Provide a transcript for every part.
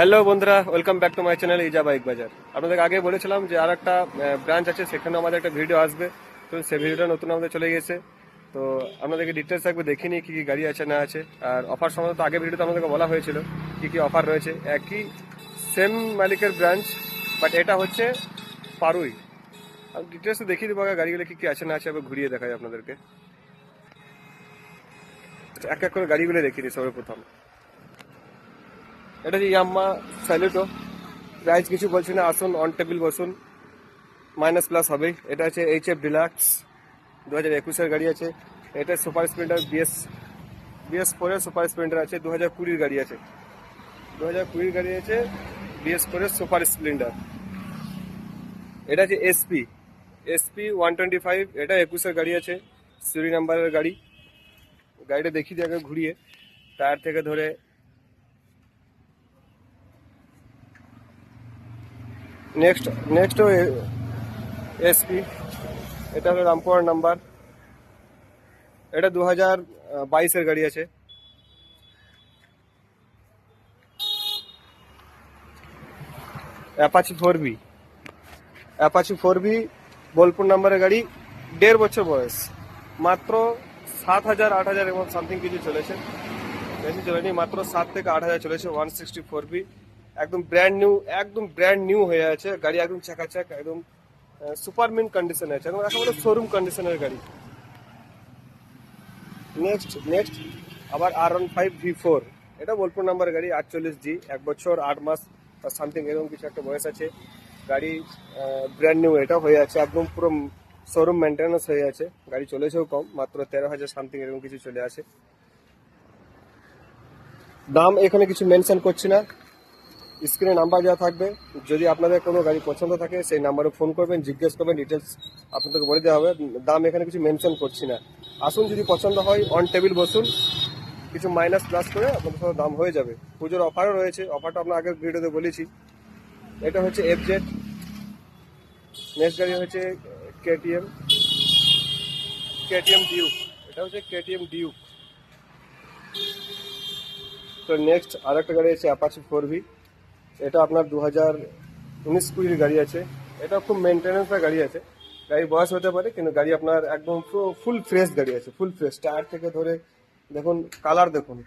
Hello বন্ধুরা welcome back to my channel Eja bike বাজার আপনাদের আগে বলেছিলাম যে আর একটা ব্রাঞ্চ আছে, সেখানে আমাদের একটা ভিডিও আসবে। তো সেই ভিডিওটা নতুন আমাদের চলে গেছে তো আপনাদেরকে ডিটেলস থাকবে দেখিনি কি কি গাড়ি আছে, না আছে। আর অফার সম্বন্ধে আগে ভিডিওতে আমাদেরকে বলা হয়েছিল, কি কি অফার রয়েছে। একই সেম মালিকের ব্রাঞ্চ বাট এটা হচ্ছে পারুই। আর ডিটেলস দেখিয়ে দেবো গাড়িগুলো কী কী আছে, না আছে, আবার ঘুরিয়ে দেখাই আপনাদেরকে। এক এক করে গাড়িগুলো দেখিয়ে দিই সবার প্রথম এটা যে ইয়াম্মা স্যালুটো প্রাইস কিছু বলছি না, আসুন অন টেবিল বসুন। মাইনাস প্লাস হবে এটা আছে এইচ এফ ডিলাক্স দু হাজার একুশের গাড়ি আছে। এটা সুপার স্প্লেন্ডার বিএস বিএস ফোরের সুপার স্প্লেন্ডার আছে দু হাজার কুড়ির গাড়ি আছে। দু হাজার কুড়ির গাড়ি আছে বিএস ফোরের সুপার স্প্লেন্ডার এটা আছে SP SP one twenty five এটা একুশের গাড়ি আছে সিরি নাম্বারের গাড়ি। গাড়িটা দেখি দিয়ে ঘুরিয়ে। টায়ার থেকে ধরে নেক্সট নেক্সট এসপি এটা হলো রামপুর নাম্বার। এটা দু হাজার বাইশের গাড়ি আছে। Apache four V. Apache four V Bolpur নাম্বারের গাড়ি, দেড় বছর বয়স। মাত্র সাত হাজার, আট হাজার এবং সামথিং কিছু চলেছে। বেশি চলেনি, মাত্র সাত থেকে আট হাজার চলেছে ওয়ান সিক্সটি ফোর বি একদম ব্র্যান্ড নিউ একদম ব্র্যান্ড নিউ হয়ে আছে। গাড়ি একদম চাকাচাক একদম সুপার মিন কন্ডিশনে আছে। একদম একেবারে শোরুম কন্ডিশনের গাড়ি। নেক্সট নেক্সট আবার R one five V four এটা বোলপুর নাম্বার গাড়ি, আটচল্লিশ জি এক বছর, আট মাস, তার সামথিং এরকম কিছু একটা বয়স আছে। গাড়ি ব্র্যান্ড নিউ এটা হয়ে আছে। একদম পুরো শোরুম মেনটেন্যান্স হয়ে আছে। গাড়ি চলেছেও কম, মাত্র তেরো হাজার সামথিং এরকম কিছু চলে আসে দাম এখানে কিছু মেনশন করছি না। স্ক্রিনে নাম্বার দেওয়া থাকবে। যদি আপনাদের কোনো গাড়ি পছন্দ থাকে, সেই নাম্বারে ফোন করবেন, জিজ্ঞেস করবেন ডিটেলস আপনাদেরকে বলে দেওয়া হবে। দাম এখানে কিছু মেনশন করছি না। আসুন, যদি পছন্দ হয় অন টেবিল বসুন। কিছু মাইনাস প্লাস করে আপনাদের সাথে দাম হয়ে যাবে। পুজোর অফারও রয়েছে। অফারটা আপনার আগের ভিডিওতে বলেছি। এটা হচ্ছে এফ জেড নেক্সট গাড়ি হচ্ছে কেটিএম কেটিএম ডিউক এটা হচ্ছে কেটিএম ডিউক তো নেক্সট আরেকটা গাড়ি আছে অ্যাপাচি ফোর ভি এটা আপনার দু হাজার উনিশ কুড়ির গাড়ি আছে। এটা খুব মেনটেন্যান্সের গাড়ি আছে। গাড়ি বয়স হতে পারে, কিন্তু গাড়ি আপনার একদম ফুল ফ্রেশ গাড়ি আছে ফুল ফ্রেশ টায়ার থেকে ধরে, দেখুন কালার দেখুন।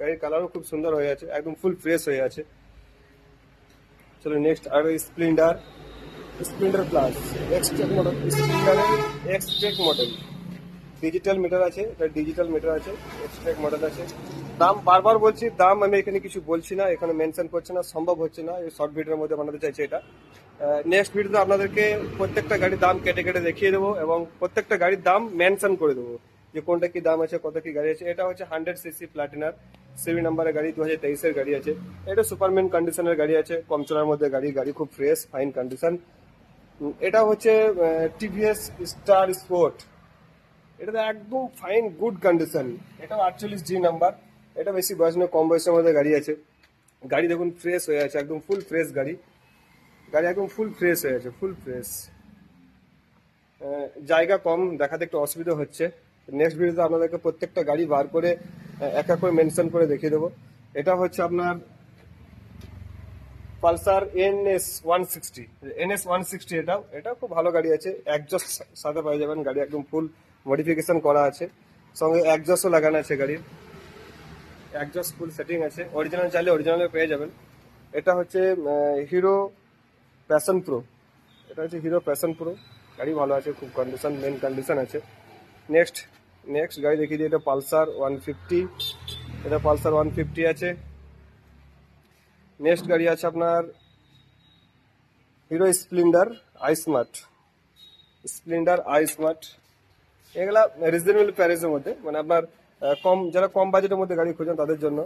গাড়ির কালারও খুব সুন্দর হয়ে আছে, একদম ফুল ফ্রেশ হয়ে আছে। চলো নেক্সট আর Splendor Splendor plus Xtec model স্প্লেন্ডারের Xtec model digital meter আছে, এটা ডিজিটাল মিটার আছে এক্সট্রেক মডেল আছে। দাম বারবার বলছি, দাম আমি এখানে কিছু বলছি না, এখানে মেনশন করছি না, সম্ভব হচ্ছে না, এই শর্ট ভিডিওর মধ্যে বানাতে চাইছি এটা। নেক্সট ভিডিওতে আপনাদেরকে প্রত্যেকটা গাড়ির দাম কেটে কেটে দেখিয়ে দেবো এবং প্রত্যেকটা গাড়ির দাম মেনশন করে দেবো, যে কোনটা কি দাম আছে, কত কি গাড়ি আছে। এটা হচ্ছে হান্ড্রেড সিসি প্লাটিনার সিভি নাম্বারের গাড়ি দু হাজার তেইশের গাড়ি আছে। এটা সুপারম্যান কন্ডিশনের গাড়ি আছে কম চলার মধ্যে গাড়ি গাড়ি খুব ফ্রেশ ফাইন কন্ডিশন এটা হচ্ছে টিভিএস স্টার স্পোর্ট এটা একদম ফাইন গুড কন্ডিশন এটাও আটচল্লিশ জি নাম্বার এটা বেশি বয়স নয়, কম বয়সের মধ্যে গাড়ি আছে। গাড়ি দেখুন ফ্রেশ হয়ে আছে, একদম ফুল ফ্রেশ গাড়ি। গাড়ি একদম ফুল ফ্রেশ হয়ে আছে ফুল ফ্রেশ জায়গা কম, দেখাতে একটু অসুবিধা হচ্ছে। নেক্সট ভিডিওতে আপনাদেরকে প্রত্যেকটা গাড়ি বার করে এক এক করে মেনশন করে দেখিয়ে দেবো। এটা হচ্ছে আপনার Pulsar N S one sixty N S one sixty এটাও এটাও খুব ভালো গাড়ি আছে। একজস্ট সাথে পেয়ে যাবেন, গাড়ি একদম ফুল মডিফিকেশন করা আছে। সঙ্গে একজস্টও লাগানো আছে গাড়ির। একজস্ট ফুল সেটিং আছে অরিজিনাল চাইলে অরিজিনালে পেয়ে যাবেন। এটা হচ্ছে হিরো প্যাশন প্রো এটা হচ্ছে হিরো প্যাশন প্রো গাড়ি ভালো আছে, খুব কন্ডিশন মেন কন্ডিশন আছে। নেক্সট নেক্সট গাড়ি দেখিয়ে দিই, এটা পালসার ওয়ান ফিফটি এটা পালসার ওয়ান ফিফটি আছে। নেক্সট গাড়ি আছে আপনার Hero Splendor i smart Splendor i smart এগুলা রিজনেবল প্রাইসের মধ্যে মানে আপনার কম, যারা কম বাজেটের মধ্যে গাড়ি খোঁজেন তাদের জন্য।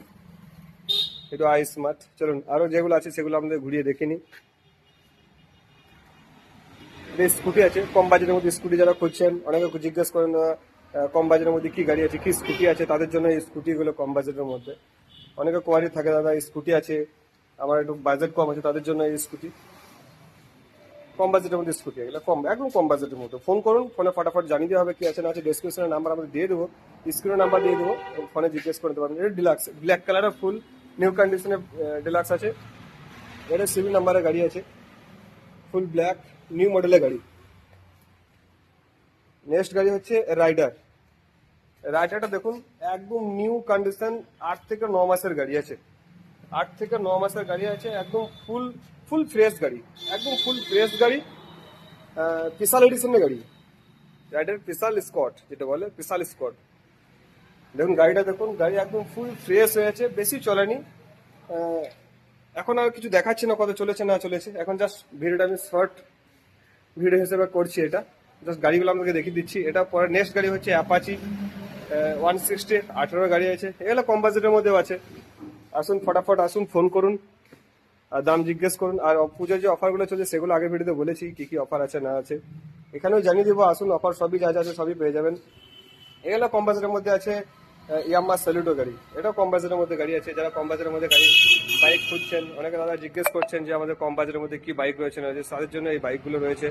হিরো আই স্মার্ট চলুন, আরও যেগুলো আছে সেগুলো আমাদের ঘুরিয়ে দেখে নিই। স্কুটি আছে, কম বাজেটের মধ্যে স্কুটি যারা খুঁজছেন, অনেকে জিজ্ঞেস করেন কম বাজেটের মধ্যে কি গাড়ি আছে, কি স্কুটি আছে, তাদের জন্য এই স্কুটিগুলো কম বাজেটের মধ্যে। অনেকে কোয়ারি থাকে, দাদা স্কুটি আছে, আমার একটু বাজেট কম আছে, তাদের জন্য এই স্কুটি কম বাজেটের মধ্যে স্কুটি এগুলো কম, একদম কম বাজেটের মধ্যে। ফোন করুন, ফোনে ফটাফট জানিয়ে দেওয়া হবে কি আছে, না আছে, ডেসক্রিপশনের নাম্বার আমরা দিয়ে দেবো। স্ক্রিনের নাম্বার দিয়ে দেবো, ফোনে জিজ্ঞেস করে নিতে পারবেন। এটা ডিলাক্স, ব্ল্যাক কালারের ফুল, নিউ কন্ডিশনে ডিলাক্স আছে। এটা সিভিল নাম্বারের গাড়ি আছে, ফুল ব্ল্যাক, নিউ মডেলের গাড়ি। নেক্সট গাড়ি হচ্ছে রাইডার। রাইডারটা দেখুন, একদম নিউ কন্ডিশন, আট থেকে ন মাসের গাড়ি আছে। আট থেকে ন মাসের গাড়ি আছে, একদম ফুল ফুল ফ্রেশ গাড়ি, একদম ফুল ফ্রেশ গাড়ি পিসাল এডিশনের গাড়ি। রাইডার পিসাল স্কট যেটা বলে পিসাল স্কট দেখুন, গাড়িটা দেখুন, গাড়ি একদম ফুল ফ্রেশ হয়ে আছে বেশি চলেনি। এখন আর কিছু দেখাচ্ছি না কত চলেছে, না চলেছে। এখন জাস্ট ভিডিওটা আমি শর্ট ভিডিও হিসেবে করছি এটা। জাস্ট গাড়িগুলো আপনাকে দেখিয়ে দিচ্ছি। এটা পরে নেক্সট গাড়ি হচ্ছে অ্যাপাচি ওয়ান সিক্সটি আঠেরো গাড়ি আছে। এগুলো কম বাজেটের মধ্যেও আছে। আসুন, ফটাফট আসুন ফোন করুন। দাম জিজ্ঞেস করুন। আর পুজোর যে অফারগুলো চলছে, সেগুলো আগে ভিডিওতে বলেছি, কি কি অফার আছে, না আছে। এখানেও জানিয়ে দেবো, আসুন অফার সবই যা যা আছে সবই পেয়ে যাবেন। এগুলো কম বাজেটের মধ্যে আছে ইয়াম্মা স্যালুটো গাড়ি। এটাও কম বাজেটের মধ্যে গাড়ি আছে। যারা কম বাজেটের মধ্যে গাড়ি বাইক খুঁজছেন, অনেকে দাদা জিজ্ঞেস করছেন যে আমাদের কম বাজেটের মধ্যে কি বাইক রয়েছে, না রয়েছে তাদের জন্য এই বাইকগুলো রয়েছে।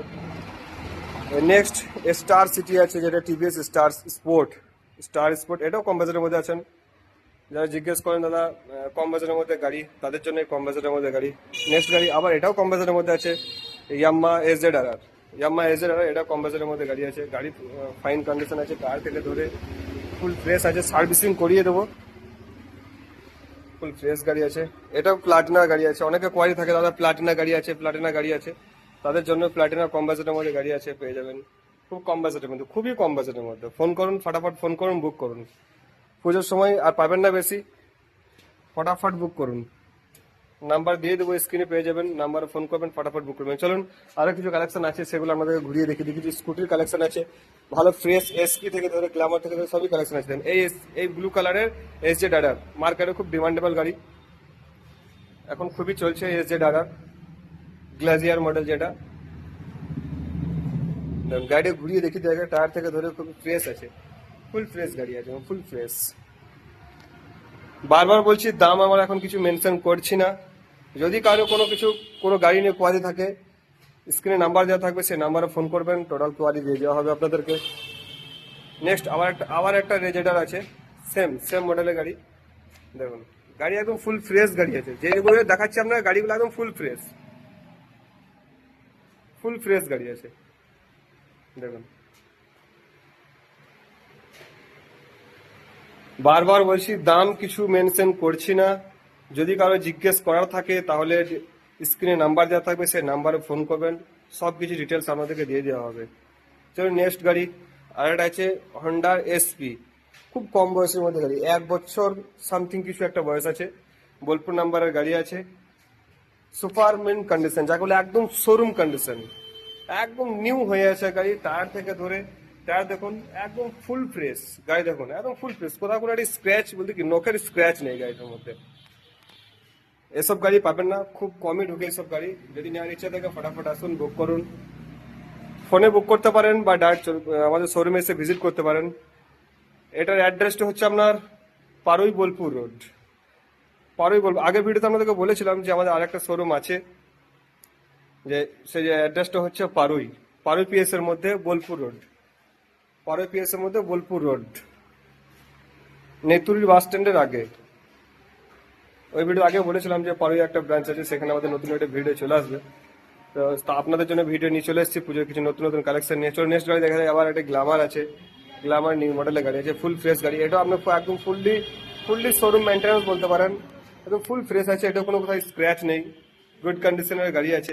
নেক্সট স্টার সিটি আছে, যেটা TVS star sport star sport এটাও কম বাজেটের মধ্যে আছেন। যারা জিজ্ঞেস করেন, দাদা কম বাজেটের মধ্যে গাড়ি, তাদের জন্য কম বাজেটের মধ্যে গাড়ি। নেক্সট গাড়ি আবার এটাও কম বাজেটের মধ্যে আছে Yamaha S Z R R Yamaha S Z R এটাও কম বাজেটের মধ্যে গাড়ি আছে, গাড়ি ফাইন কন্ডিশন আছে কার থেকে ধরে ফুল ফ্রেশ আছে সার্ভিসিং করিয়ে দেবো। ফুল ফ্রেশ গাড়ি আছে, এটাও প্লাটিনা গাড়ি আছে, অনেকে কোয়ারি থাকে, দাদা প্লাটিনা গাড়ি আছে প্লাটিনা গাড়ি আছে। তাদের জন্য প্লাটিনা কম বাজেটের মধ্যে গাড়ি আছে, পেয়ে যাবেন। খুব কম বাজেটের মধ্যে, খুবই কম বাজেটের মধ্যে। ফোন করুন, ফটাফট ফোন করুন বুক করুন। পুজোর সময় আর পাবেন না বেশি। ফটাফট বুক করুন। নাম্বার দিয়ে দেবো স্ক্রিনে পেয়ে যাবেন। নাম্বারে ফোন করবেন, ফটাফট বুক করবেন। চলুন আরও কিছু কালেকশন আছে, সেগুলো আমাদের ঘুরিয়ে দেখি দেখি স্কুটির কালেকশন আছে, ভালো ফ্রেশ এসপি থেকে ধরে গ্ল্যামার থেকে ধরে, সবই কালেকশন আছে। এই এই ব্লু কালারের এস জে ডাডার মার্কেটে খুব ডিমান্ডেবল গাড়ি। এখন খুবই চলছে এস জে ডাডার গ্লাজিয়ার মডেল যেটা। গাড়ি ঘুরিয়ে দেখি জায়গা টায়ার থেকে ধরে খুব ফ্রেশ আছে। ফুল ফ্রেশ গাড়ি আছে ফুল ফ্রেশ। বারবার বলছি, দাম আমার এখন কিছু মেনশন করছি না। যদি কারও কোনো কিছু, কোনো গাড়ি নিয়ে কোয়ারি থাকে স্ক্রিনে নাম্বার দেওয়া থাকবে, সেই নাম্বারে ফোন করবেন টোটাল কোয়ারি দিয়ে দেওয়া হবে আপনাদেরকে। নেক্সট আবার একটা আবার একটা রেজেডার আছে সেম সেম মডেলের গাড়ি। দেখুন, গাড়ি একদম ফুল ফ্রেশ গাড়ি আছে। যেগুলো দেখাচ্ছি আপনার গাড়িগুলো একদম ফুল ফ্রেশ ফুল ফ্রেশ গাড়ি আছে। দেখুন বারবার বলছি, দাম কিছু মেনশন করছি না। যদি কারও জিজ্ঞেস করার থাকে, তাহলে স্ক্রিনে নাম্বার দেওয়া থাকবে সেই নাম্বারে ফোন করবেন। সব কিছু ডিটেলস আপনাদেরকে দিয়ে দেওয়া হবে। চলুন নেক্সট গাড়ি। আর একটা আছে হন্ডার এসপি খুব কম বয়সের মধ্যে গাড়ি। এক বছর সামথিং কিছু একটা বয়স আছে। বোলপুর নাম্বারের গাড়ি আছে। সুপার মিন কন্ডিশন যাকে বলে একদম শোরুম কন্ডিশন একদম নিউ হয়ে আছে গাড়ি, টায়ার থেকে ধরে। টায়ার দেখুন, একদম ফুল ফ্রেশ গাড়ি দেখুন, একদম ফুল ফ্রেশ কোথাও কোনো একটা স্ক্র্যাচ বলতে কি নখের স্ক্র্যাচ নেই গাড়িটার মধ্যে। এসব গাড়ি পাবেন না, খুব কমই ঢুকে এসব গাড়ি। যদি নেওয়ার ইচ্ছা থাকে, ফটাফট আসুন বুক করুন। ফোনে বুক করতে পারেন বা ডাইরেক্ট আমাদের শোরুমে এসে ভিজিট করতে পারেন। এটার অ্যাড্রেসটা হচ্ছে আপনার পারুই বোলপুর রোড পারুই বোলপুর, আগের ভিডিওতে আপনাদেরকে বলেছিলাম যে আমাদের আরেকটা শোরুম আছে, যে সেই অ্যাড্রেসটা হচ্ছে পারুই পারুই পিএস এর মধ্যে বোলপুর রোড পারুই পিএস এর মধ্যে বোলপুর রোড। নেতুরি বাস স্ট্যান্ডের আগে। ওই ভিডিও আগে বলেছিলাম যে পারুই একটা ব্রাঞ্চ আছে, সেখানে আমাদের নতুন একটা ভিডিও চলে আসবে। তো আপনাদের জন্য ভিডিও নিয়ে চলে এসেছি, পুজোর কিছু নতুন নতুন কালেকশন নিয়ে। চলো নেক্সট গাড়ি দেখা যায়, আবার একটা গ্লামার আছে। গ্ল্যামার নিউ মডেলের গাড়ি আছে ফুল ফ্রেশ গাড়ি। এটা আপনি একদম ফুললি ফুললি শোরুম মেনটেন্যান্স বলতে পারেন। একদম ফুল ফ্রেশ আছে এটা কোনো কোথাও স্ক্র্যাচ নেই। গুড কন্ডিশনের গাড়ি আছে।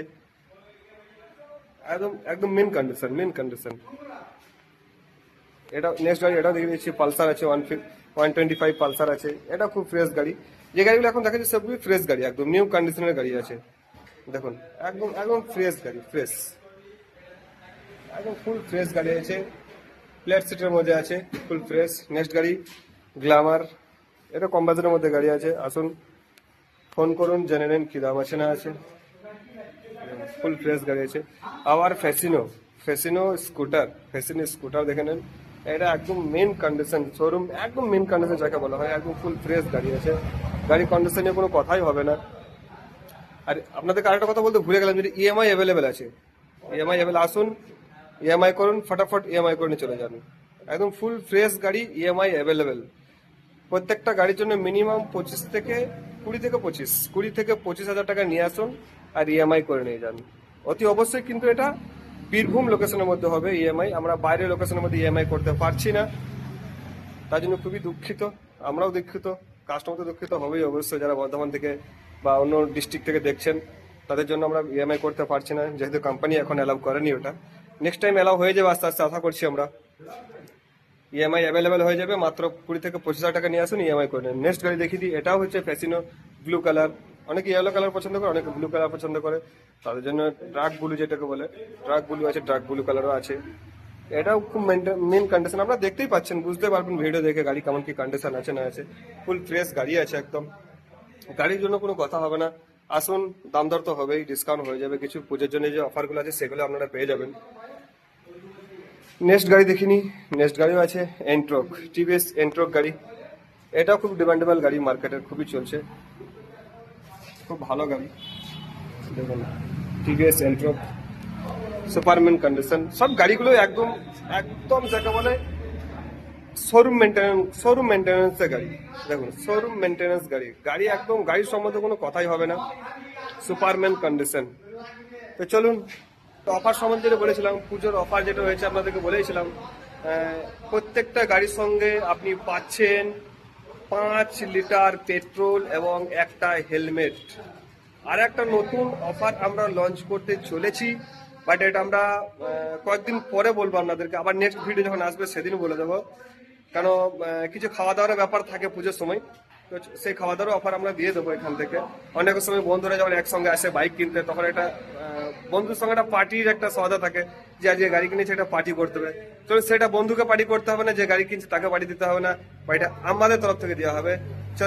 একদম একদম মেন কন্ডিশন মেন কন্ডিশন এটা নেক্সট গাড়ি, এটাও দেখে দিচ্ছি পালসার আছে one one twenty five Pulsar আছে। এটা খুব ফ্রেশ গাড়ি। যে গাড়িগুলো এখন দেখা যাচ্ছে সবগুলি ফ্রেশ গাড়ি, একদম নিউ কন্ডিশনের গাড়ি আছে। দেখুন, একদম একদম ফ্রেশ গাড়ি ফ্রেশ একদম ফুল ফ্রেশ গাড়ি আছে। প্লেট সিটের মধ্যে আছে ফুল ফ্রেশ নেক্সট গাড়ি গ্ল্যামার এটা কম বাজারের মধ্যে গাড়ি আছে। আসুন ফোন করুন, জেনে নেন কি দাম আছে না আছে। ফুল ফ্রেশ গাড়ি আছে। আবার Fascino Fascino scooter Fascino scooter দেখে নেন। এটা একদম মেন কন্ডিশন শোরুম একদম মেন কন্ডিশন যাকে বলা হয়, একদম ফুল ফ্রেশ গাড়ি আছে। গাড়ি কন্ডিশন নিয়ে কোনো কথাই হবে না। আর আপনাদেরকে আরেকটা কথা বলতে ভুলে গেলাম, যদি ইএমআই অ্যাভেলেবেল আছে ইএমআই অ্যাভেলেবল আসুন ইএমআই করুন, ফটাফট ইএমআই করে চলে যান। একদম ফুল ফ্রেশ গাড়ি ইএমআই অ্যাভেলেবেল প্রত্যেকটা গাড়ির জন্য মিনিমাম পঁচিশ থেকে কুড়ি থেকে পঁচিশ, কুড়ি থেকে পঁচিশ হাজার টাকা নিয়ে আসুন আর ইএমআই করে নিয়ে যান। অতি অবশ্যই কিন্তু এটা বীরভূম লোকেশনের মধ্যে হবে ইএমআই আমরা বাইরের লোকেশনের মধ্যে ইএমআই করতে পারছি না। তার জন্য খুবই দুঃখিত। আমরাও দুঃখিত। কাস্টমার তো দুঃখিত হবেই অবশ্যই। যারা বর্ধমান থেকে বা অন্য ডিস্ট্রিক্ট থেকে দেখছেন, তাদের জন্য আমরা ইএমআই করতে পারছি না। যেহেতু কোম্পানি এখন অ্যালাউ করেনি ওটা। নেক্সট টাইম অ্যালাউ হয়ে যাবে আস্তে আস্তে। আশা করছি আমরা। ইএমআই অ্যাভেলেবেল হয়ে যাবে। মাত্র কুড়ি থেকে পঁচিশ হাজার টাকা নিয়ে আসুন। ইএমআই করে নেক্সট গাড়ি দেখিয়ে দিই। এটাও হচ্ছে ফ্যাসিনো ব্লু কালার অনেকে ইয়েলো কালার পছন্দ করে, অনেকে ব্লু কালার পছন্দ করে। তাদের জন্য ড্রাগ ব্লু যেটাকে বলে ড্রাগ ব্লু আছে ড্রাগ ব্লু কালারও আছে। এটাও খুব মেন কন্ডিশন আপনারা দেখতেই পাচ্ছেন, বুঝতে পারবেন ভিডিও দেখে গাড়ি কেমন কি কন্ডিশন আছে না আছে। ফুল ফ্রেশ গাড়ি আছে একদম। গাড়ির জন্য কোনো কথা হবে না। আসুন, দাম দর তো হবেই ডিসকাউন্ট হয়ে যাবে। কিছু পুজোর জন্য যে অফারগুলো আছে, সেগুলো আপনারা পেয়ে যাবেন। নেক্সট গাড়ি দেখিনি। নেক্সট গাড়িও আছে এন্ট্রক টিভিএস এন্ট্রক গাড়ি। এটাও খুব ডিমান্ডেবল গাড়ি মার্কেটের খুবই চলছে। খুব ভালো গাড়ি দেখুন টিভিএস এন্ট্রক সুপারম্যান কন্ডিশন, সব গাড়িগুলো একদম একদম যাকে বলে শোরুম মেনটেন্যান্স শোরুম মেনটেন্যান্সের গাড়ি। দেখুন শোরুম মেনটেন্যান্স গাড়ি। গাড়ি একদম, গাড়ির সম্বন্ধে কোনো কথাই হবে না। Superman condition. তো চলুন অফার সম্বন্ধে যেটা বলেছিলাম, পুজোর অফার যেটা হয়েছে আপনাদেরকে বলেছিলাম প্রত্যেকটা গাড়ির সঙ্গে আপনি পাচ্ছেন পাঁচ লিটার পেট্রোল এবং একটা হেলমেট। আর একটা নতুন অফার আমরা লঞ্চ করতে চলেছি, বাট এটা আমরা কয়েকদিন পরে বলব আপনাদেরকে। আবার নেক্সট ভিডিও যখন আসবে সেদিন বলে দেবো। কেন কিছু খাওয়া দাওয়ার ব্যাপার থাকে পুজোর সময়। সেই খাওয়া দাওয়ার অফার আমরা দিয়ে দেবো এখান থেকে। অনেক সময় বন্ধুরা যখন একসঙ্গে আসে বাইক কিনতে, তখন একটা বন্ধুর সঙ্গে একটা পার্টির একটা সদা থাকে, যে আজকে গাড়ি কিনেছে একটা পার্টি করতে হবে। তো সেটা বন্ধুকে পার্টি করতে হবে না, যে গাড়ি কিনছে, তাকে পার্টি দিতে হবে না এটা আমাদের তরফ থেকে দেওয়া হবে। চলো